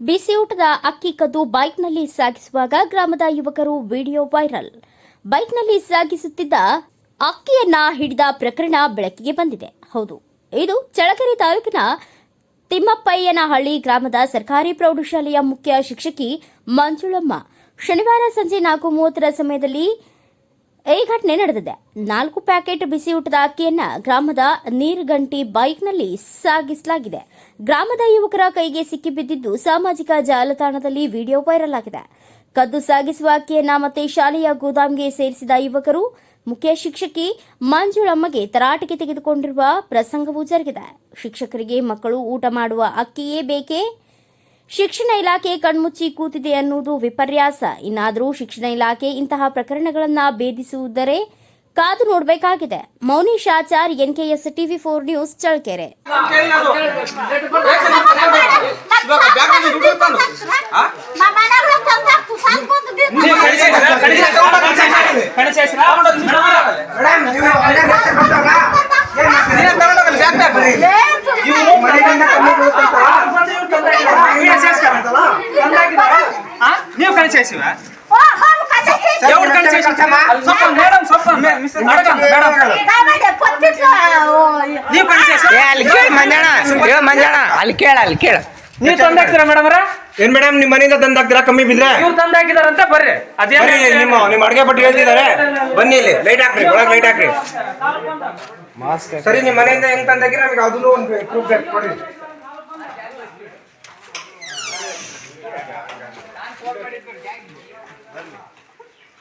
ಬಿಸಿಯೂಟದ ಅಕ್ಕಿ ಕದ್ದು ಬೈಕ್ನಲ್ಲಿ ಸಾಗಿಸುವಾಗ ಗ್ರಾಮದ ಯುವಕರು ವಿಡಿಯೋ ವೈರಲ್. ಬೈಕ್ನಲ್ಲಿ ಸಾಗಿಸುತ್ತಿದ್ದ ಅಕ್ಕಿಯನ್ನ ಹಿಡಿದ ಪ್ರಕರಣ ಬೆಳಕಿಗೆ ಬಂದಿದೆ. ಹೌದು, ಇದು ಚಳಕೆರೆ ತಾಲೂಕಿನ ತಿಮ್ಮಪ್ಪಯ್ಯನಹಳ್ಳಿ ಗ್ರಾಮದ ಸರ್ಕಾರಿ ಪ್ರೌಢಶಾಲೆಯ ಮುಖ್ಯ ಶಿಕ್ಷಕಿ ಮಂಜುಳಮ್ಮ. ಶನಿವಾರ ಸಂಜೆ ನಾಲ್ಕು ಮೂವತ್ತರ ಸಮಯದಲ್ಲಿ ಈ ಘಟನೆ ನಡೆದಿದೆ. ನಾಲ್ಕು ಪ್ಯಾಕೆಟ್ ಬಿಸಿ ಊಟದ ಅಕ್ಕಿಯನ್ನ ಗ್ರಾಮದ ನೀರ್ಗಂಟಿ ಬೈಕ್ನಲ್ಲಿ ಸಾಗಿಸಲಾಗಿದೆ. ಗ್ರಾಮದ ಯುವಕರ ಕೈಗೆ ಸಿಕ್ಕಿಬಿದ್ದಿದ್ದು ಸಾಮಾಜಿಕ ಜಾಲತಾಣದಲ್ಲಿ ವಿಡಿಯೋ ವೈರಲ್ ಆಗಿದೆ. ಕದ್ದು ಸಾಗಿಸುವ ಅಕ್ಕಿಯನ್ನ ಮತ್ತೆ ಶಾಲೆಯ ಗೋದಾಮ್ಗೆ ಸೇರಿಸಿದ ಯುವಕರು, ಮುಖ್ಯ ಶಿಕ್ಷಕಿ ಮಂಜುಳಮ್ಮಗೆ ತರಾಟೆಗೆ ತೆಗೆದುಕೊಂಡಿರುವ ಪ್ರಸಂಗವೂ ಜರುಗಿದೆ. ಶಿಕ್ಷಕರಿಗೆ ಮಕ್ಕಳು ಊಟ ಮಾಡುವ ಅಕ್ಕಿಯೇ ಬೇಕೇ? ಶಿಕ್ಷಣ ಇಲಾಖೆ ಕಣ್ಮುಚ್ಚಿ ಕೂತಿದೆ ಅನ್ನುವುದು ವಿಪರ್ಯಾಸ. ಇನ್ನಾದರೂ ಶಿಕ್ಷಣ ಇಲಾಖೆ ಇಂತಹ ಪ್ರಕರಣಗಳನ್ನು ಭೇದಿಸುವುದರೇ ಕಾದು ನೋಡಬೇಕಾಗಿದೆ. Mounish Achar NKS TV four news Challakere. ನೀವೇ ಸೇರ್ಸ್ಕೊಂಡ್ರಲ್ಲ? ತಂದಾಕಿದಾರ? ಆ? ನೀವು ಕಳಿಸಿವ ఎవరు కన్సెషన్ ಸ್ವಲ್ಪ మేడం ಸ್ವಲ್ಪ మేడం మేడం ನೀವು ಕನ್ಸೆಷನ್ ಏ ಅಲ್ಲಿ ಕೇಳ ಮಂಜಾಣ ಏ ಮಂಜಾಣ ಅಲ್ಲಿ ಕೇಳ ಅಲ್ಲಿ ಕೇಳ ನೀವು ತಂದಾಕ್ತೀರಾ ಮೇಡಮ್ ಅವರ ಏನ್ ಮೇಡಮ್ ನಿಮ್ ಮನೆಯಿಂದ ತಂದು ಹಾಕ್ತೀರಾ ಕಮ್ಮಿ ಬಿದ್ರೆ ಇವ್ರು ತಂದಾಕಿದಾರಂತ ಬರ್ರಿ ಅದೇನ್ ಬರ್ರಿ ಇಲ್ಲಿ ನಿಮ್ಮ ನಿಮ್ಮ ಅಡ್ಗೆ ಪಟ್ಟಿ ಹೇಳ್ತಿದ್ದಾರೆ ಬನ್ನಿ ಇಲ್ಲಿ ಲೈಟ್ ಹಾಕ್ರಿ ಒಳಗೆ ಲೈಟ್ ಹಾಕ್ರಿ ಸರಿ ನಿಮ್ ಮನೆಯಿಂದ ಹೆಂಗ್ ತಂದಾಕಿರ ನಮ್ಗೆ ಅದನ್ನು ಒಂದು ಪ್ರೂಫ್ ಬೇಕು ಕೊಡಿ ಬನ್ನಿ